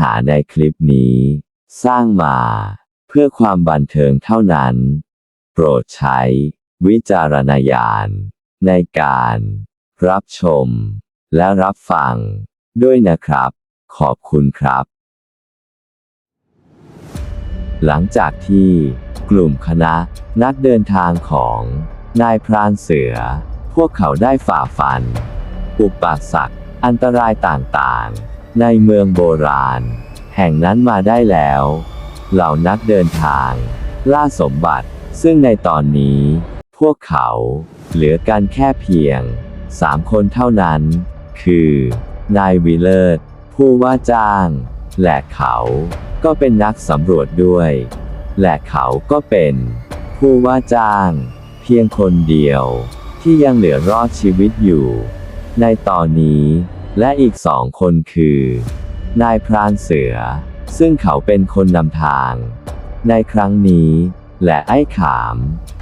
หาในคลิปนี้ สร้างมา เพื่อความบันเทิงเท่านั้น โปรดใช้ วิจารณญาณ ในการ รับชม และรับฟัง ด้วยนะครับ ขอบคุณครับ หลังจากที่กลุ่มคณะนักเดินทางของนายพรานเสือ พวกเขาได้ฝ่าฟัน อุปสรรคอันตรายต่างๆ ในเมืองโบราณ แห่งนั้นมาได้แล้ว เหล่านักเดินทาง ล่าสมบัติ ซึ่งในตอนนี้ พวกเขาเหลือกันแค่เพียงสามคนเท่านั้น คือ นายวิเลอร์ดผู้ว่าจ้าง และเขาก็เป็นนักสำรวจด้วย และเขาก็เป็น ผู้ว่าจ้าง เพียงคนเดียว ที่ยังเหลือรอดชีวิตอยู่ ในตอนนี้ และอีกสองคนคือ นายพรานเสือ ซึ่งเขาเป็นคนนำทาง ในครั้งนี้ และไอ้ขาม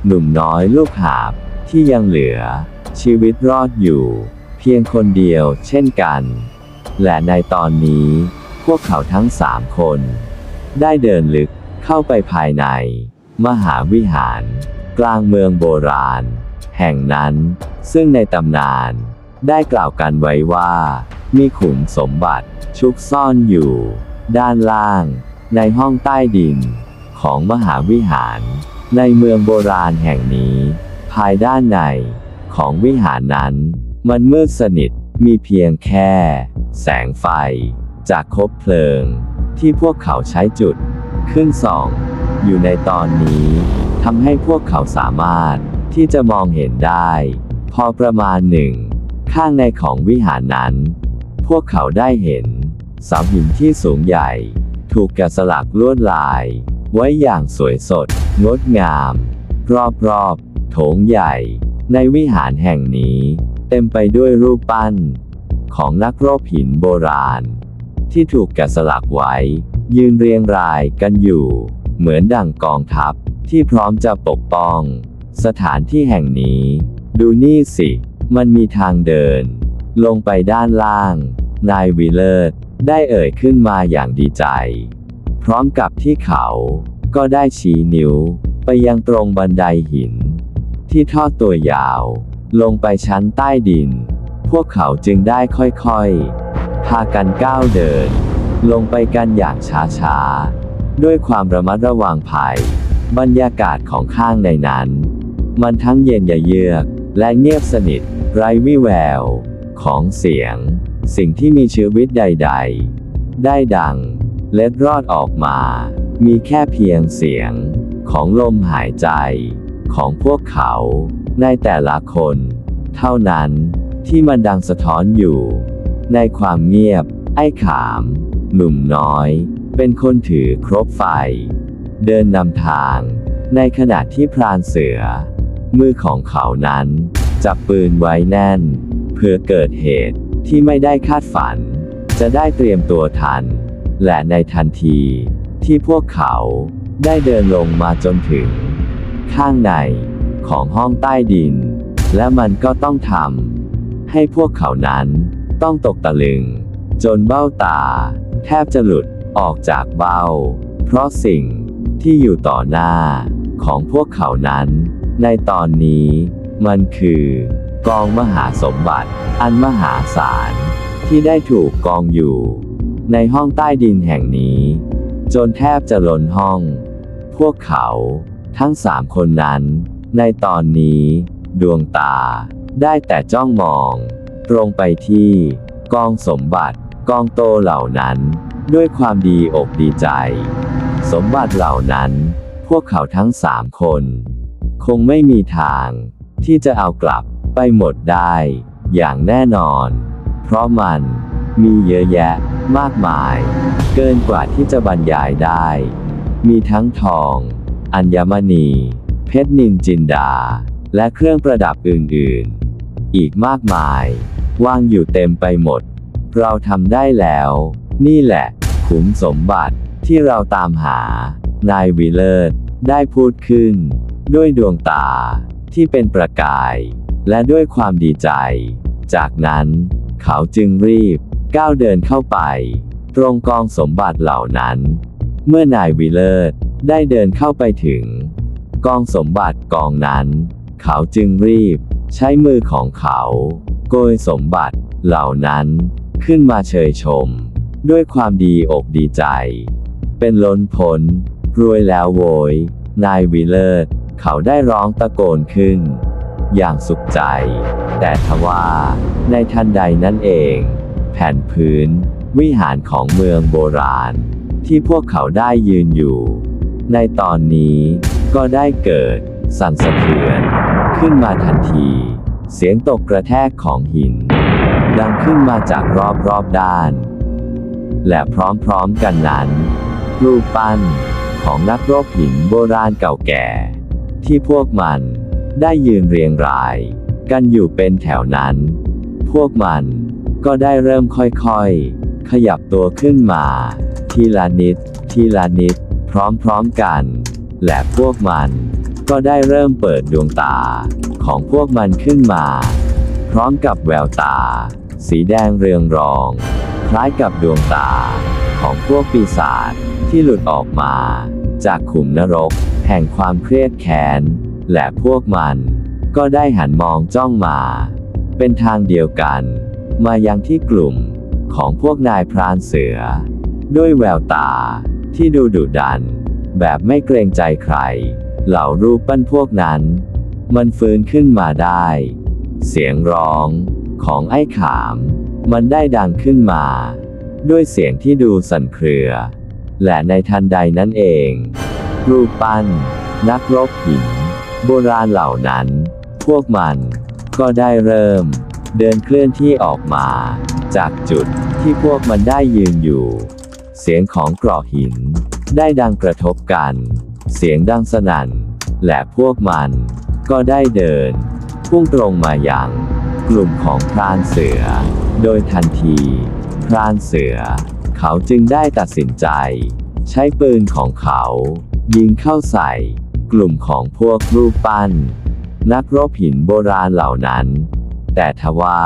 หนุ่มน้อยลูกหาบที่ยังเหลือ ชีวิตรอดอยู่ เพียงคนเดียวเช่นกัน และในตอนนี้ พวกเขาทั้งสามคน ได้เดินลึกเข้าไปภายใน มหาวิหาร กลางเมืองโบราณ แห่งนั้น ซึ่งในตำนาน ได้กล่าวกันไว้ว่า มีขุมสมบัติชุกซ่อนอยู่ ด้านล่าง ในห้องใต้ดิน ของมหาวิหาร ในเมืองโบราณแห่งนี้ ภายด้านในของวิหารนั้น มันมืดสนิทมีเพียงแค่ แสงไฟ จากคบเพลิง ที่พวกเขาใช้จุด ขึ้นส่อง อยู่ในตอนนี้ทำให้พวกเขาสามารถที่จะมองเห็นได้ พอประมาณหนึ่ง ข้างในของวิหารนั้น พวกเขาได้เห็นเสาหินที่สูงใหญ่ ถูกแกะสลักลวดลาย ไว้อย่างสวยสด งดงาม รอบๆโถงใหญ่ ในวิหารแห่งนี้ เต็มไปด้วยรูปปั้น ของนักรบหินโบราณ ที่ถูกแกะสลักไว้ ยืนเรียงรายกันอยู่ เหมือนดั่งกองทัพที่พร้อมจะปกป้อง สถานที่แห่งนี้ ดูนี่สิ มันมีทางเดิน ลงไปด้านล่าง นายวิเลอร์ได้เอ่ยขึ้นมาอย่างดีใจ พร้อมกับที่เขาก็ได้ชี้นิ้ว ไปยังตรงบันไดหิน ที่ทอดตัวยาว ลงไปชั้นใต้ดิน พวกเขาจึงได้ค่อยๆ พากันก้าวเดิน ลงไปกันอย่างช้าๆ ด้วยความระมัดระวังภัย บรรยากาศของข้างในนั้น มันทั้งเย็นยเยือกและเงียบสนิท ไร้วี่แวว ของเสียง สิ่งที่มีชีวิตใด ๆ ได้ดัง เล็ดรอดออกมา มีแค่เพียงเสียง ของลมหายใจ ของพวกเขา ในแต่ละคน เท่านั้นที่มันดังสะท้อนอยู่ ในความเงียบ ไอ้ขาม หนุ่มน้อย เป็นคนถือครบไฟ เดินนำทาง ในขณะที่พรานเสือ มือของเขานั้น จับปืนไว้แน่น เพื่อเกิดเหตุที่ไม่ได้คาดฝัน จะได้เตรียมตัวทัน และในทันทีที่พวกเขาได้เดินลงมาจนถึง ข้างในของห้องใต้ดิน และมันก็ต้องทำให้พวกเขานั้นต้องตกตะลึง จนเบ้าตา แทบจะหลุดออกจากเบ้า เพราะสิ่งที่อยู่ต่อหน้าของพวกเขานั้น ในตอนนี้ มันคือ กองมหาสมบัติ อันมหาศาลที่ได้ถูกกองอยู่ ในห้องใต้ดินแห่งนี้ จนแทบจะล้นห้อง พวกเขา ทั้งสามคนนั้น ในตอนนี้ ดวงตา ได้แต่จ้องมอง ตรงไปที่ กองสมบัติกองโตเหล่านั้น ด้วยความดีอกดีใจ สมบัติเหล่านั้น พวกเขาทั้งสามคน คงไม่มีทาง ที่จะเอากลับไปหมดได้ อย่างแน่นอน เพราะมันมีเยอะแยะมากมาย เกินกว่าที่จะบรรยายได้ มีทั้งทอง อัญมณี เพชรนินจินดา และเครื่องประดับอื่นๆ อีกมากมาย วางอยู่เต็มไปหมด เราทำได้แล้ว นี่แหละ ขุมสมบัติที่เราตามหา นายวิเลอร์ดได้พูดขึ้น ด้วยดวงตา ที่เป็นประกาย และด้วยความดีใจ จากนั้น เขาจึงรีบ ก้าวเดินเข้าไป ตรงกองสมบัติเหล่านั้น เมื่อนายวิเลิศได้เดินเข้าไปถึง กองสมบัติกองนั้น เขาจึงรีบ ใช้มือของเขา โกยสมบัติเหล่านั้น ขึ้นมาเชยชม ด้วยความดีอกดีใจ เป็นล้นพ้นรวยแล้วโวย นายวิเลิศ เขาได้ร้องตะโกนขึ้น อย่างสุขใจ แต่ทว่า ในทันใดนั่นเอง แผ่นพื้น วิหารของเมืองโบราณ ที่พวกเขาได้ยืนอยู่ ในตอนนี้ก็ได้เกิด สั่นสะเทือน ขึ้นมาทันที เสียงตกกระแทกของหิน ดังขึ้นมาจากรอบรอบด้าน และพร้อมๆกันนั้นรูปปั้นของนักรบหินโบราณเก่าแก่ ที่พวกมันได้ยืนเรียงราย กันอยู่เป็นแถวนั้น พวกมันก็ได้เริ่มค่อยๆ ขยับตัวขึ้นมา ทีละนิด ทีละนิด พร้อมๆกัน และพวกมันก็ได้เริ่มเปิดดวงตาของพวกมันขึ้นมา พร้อมกับแววตา สีแดงเรืองรอง คล้ายกับดวงตาของพวกปีศาจที่หลุดออกมาจากขุมนรก แห่งความเครียดแค้นและพวกมัน ก็ได้หันมองจ้องมา เป็นทางเดียวกัน มายังที่กลุ่มของพวกนายพรานเสือ ด้วยแววตาที่ดูดุดัน แบบไม่เกรงใจใคร เหล่ารูปปั้นพวกนั้น มันฟื้นขึ้นมาได้ เสียงร้องของไอ้ขาม มันได้ดังขึ้นมา ด้วยเสียงที่ดูสั่นเครือ และในทันใดนั้นเอง รูปปั้น นักรบหิน โบราณเหล่านั้น พวกมันก็ได้เริ่ม เดินเคลื่อนที่ออกมา จากจุดที่พวกมันได้ยืนอยู่ เสียงของกรอกหิน ได้ดังกระทบกัน เสียงดังสนั่น และพวกมันก็ได้เดิน พุ่งตรงมาอยังกลุ่มของพรานเสือ โดยทันที พรานเสือ เขาจึงได้ตัดสินใจ ใช้ปืนของเขา ยิงเข้าใส่ กลุ่มของพวกรูปปั้น นักรบหินโบราณเหล่านั้น แต่ทว่า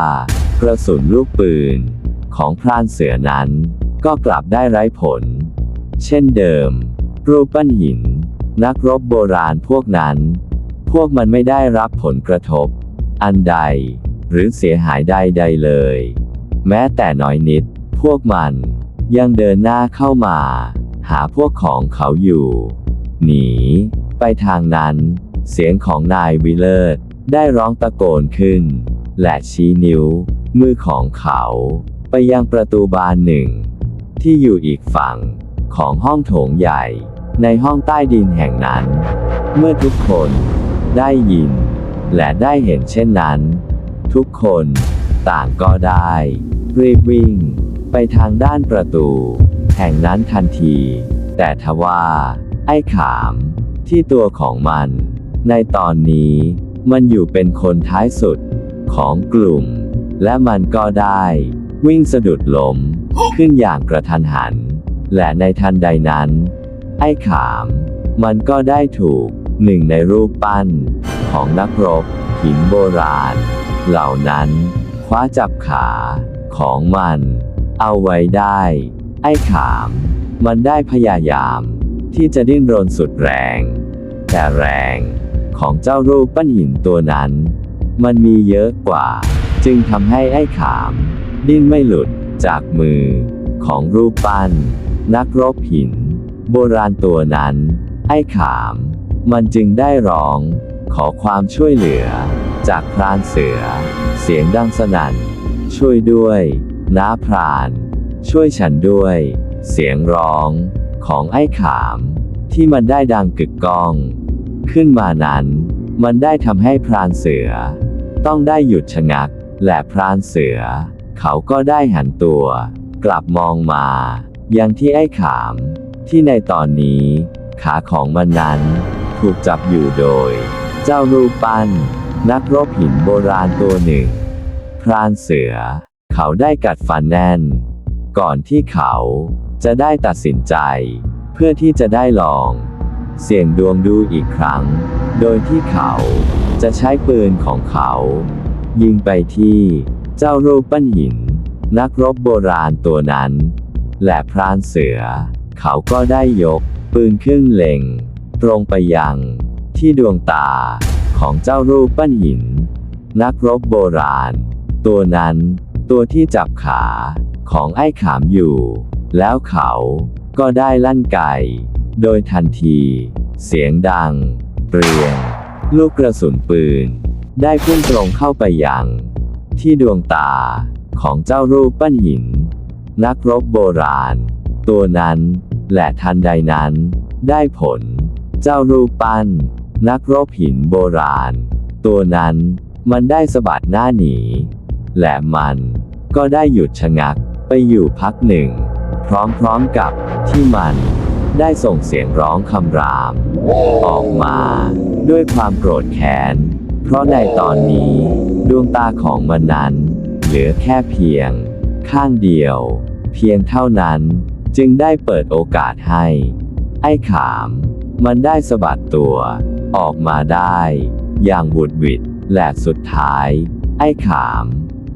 กระสุนลูกปืน ของพรานเสือนั้น ก็กลับได้ไร้ผล เช่นเดิม รูปปั้นหิน นักรบโบราณพวกนั้น พวกมันไม่ได้รับผลกระทบ อันใด หรือเสียหายใดๆเลย แม้แต่น้อยนิด พวกมันยังเดินหน้าเข้ามา หาพวกของเขาอยู่ หนี ไปทางนั้น เสียงของนายวิเลอร์ได้ร้องตะโกนขึ้น และชี้นิ้ว มือของเขา ไปยังประตูบานหนึ่ง ที่อยู่อีกฝั่งของห้องโถงใหญ่ ในห้องใต้ดินแห่งนั้น เมื่อทุกคนได้ยิน และได้เห็นเช่นนั้น ทุกคนต่างก็ได้ รีบวิ่ง ไปทางด้านประตู แห่งนั้นทันที แต่ทว่า ไอ้ขาม ที่ตัวของมัน ในตอนนี้มันอยู่เป็นคนท้ายสุดของกลุ่ม และมันก็ได้ วิ่งสะดุดล้มขึ้นอย่างกระทันหัน และในทันใดนั้น ไอ้ขาม มันก็ได้ถูกหนึ่งในรูปปั้น ของนักรบหินโบราณ เหล่านั้น คว้าจับขาของมัน เอาไว้ได้ ไอ้ขาม มันได้พยายาม ที่จะดิ้นรนสุดแรง แต่แรงของเจ้ารูปปั้นหินตัวนั้น มันมีเยอะกว่า จึงทำให้ไอ้ขาม ดิ้นไม่หลุดจากมือ ของรูปปั้น นักรบหิน โบราณตัวนั้น ไอ้ขาม มันจึงได้ร้อง ขอความช่วยเหลือ จากพรานเสือ เสียงดังสนั่น ช่วยด้วย น้าพราน ช่วยฉันด้วย เสียงร้อง ของไอ้ขาม ที่มันได้ดังกึกก้อง ขึ้นมานั้น มันได้ทำให้พรานเสือ ต้องได้หยุดชะงัก และพรานเสือ เขาก็ได้หันตัว กลับมองมา ยังที่ไอ้ขาม ที่ในตอนนี้ ขาของมันนั้น ถูกจับอยู่โดย เจ้ารูปปั้น นักรบหินโบราณตัวหนึ่ง พรานเสือ เขาได้กัดฟันแน่น ก่อนที่เขา จะได้ตัดสินใจ เพื่อที่จะได้ลอง เสี่ยงดวงดูอีกครั้ง โดยที่เขาจะใช้ปืนของเขา ยิงไปที่เจ้ารูปปั้นหิน นักรบโบราณตัวนั้น และพรานเสือ เขาก็ได้ยก ปืนครึ่งเล็ง ตรงไปยัง ที่ดวงตาของเจ้ารูปปั้นหิน นักรบโบราณ ตัวนั้น ตัวที่จับขาของไอ้ขามอยู่ แล้วเขาก็ได้ลั่นไกโดยทันที เสียงดัง เปรียงลูกกระสุนปืน ได้พุ่งตรงเข้าไปยัง ที่ดวงตาของเจ้ารูปปั้นหิน นักรบโบราณ ตัวนั้น และทันใดนั้น ได้ผล เจ้ารูปปั้น นักรบหินโบราณ ตัวนั้นมันได้สะบัดหน้าหนี และมันก็ได้หยุดชะงักไปอยู่พักหนึ่ง พร้อมๆกับที่มันได้ส่งเสียงร้องคำราม ออกมาด้วยความโกรธแค้น เพราะในตอนนี้ดวงตาของมันนั้น เหลือแค่เพียง ข้างเดียว เพียงเท่านั้นจึงได้เปิดโอกาสให้ ไอ้ขาม มันได้สะบัดตัว ออกมาได้ อย่างบุดวิดและสุดท้าย ไอ้ขาม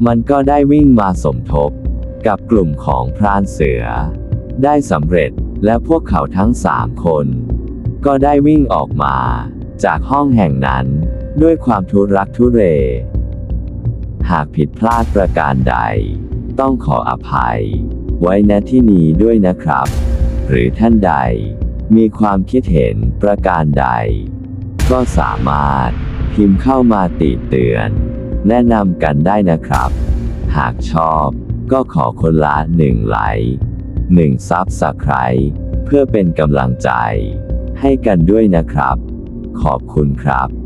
มันก็ได้วิ่งมาสมทบ กับกลุ่มของพรานเสือ ได้สำเร็จและพวกเขาทั้งสามคน ก็ได้วิ่งออกมา จากห้องแห่งนั้นด้วยความทุรักทุเร หากผิดพลาดประการใด ต้องขออภัย ไว้ณที่นี้ด้วยนะครับ หรือท่านใดมีความคิดเห็นประการใด ก็สามารถพิมพ์เข้ามาติเตือน แนะนำกันได้นะครับ หากชอบ ก็ขอคนละหนึ่งไลค์หนึ่งซับสไครต์เพื่อเป็นกำลังใจ ให้กันด้วยนะครับ ขอบคุณครับ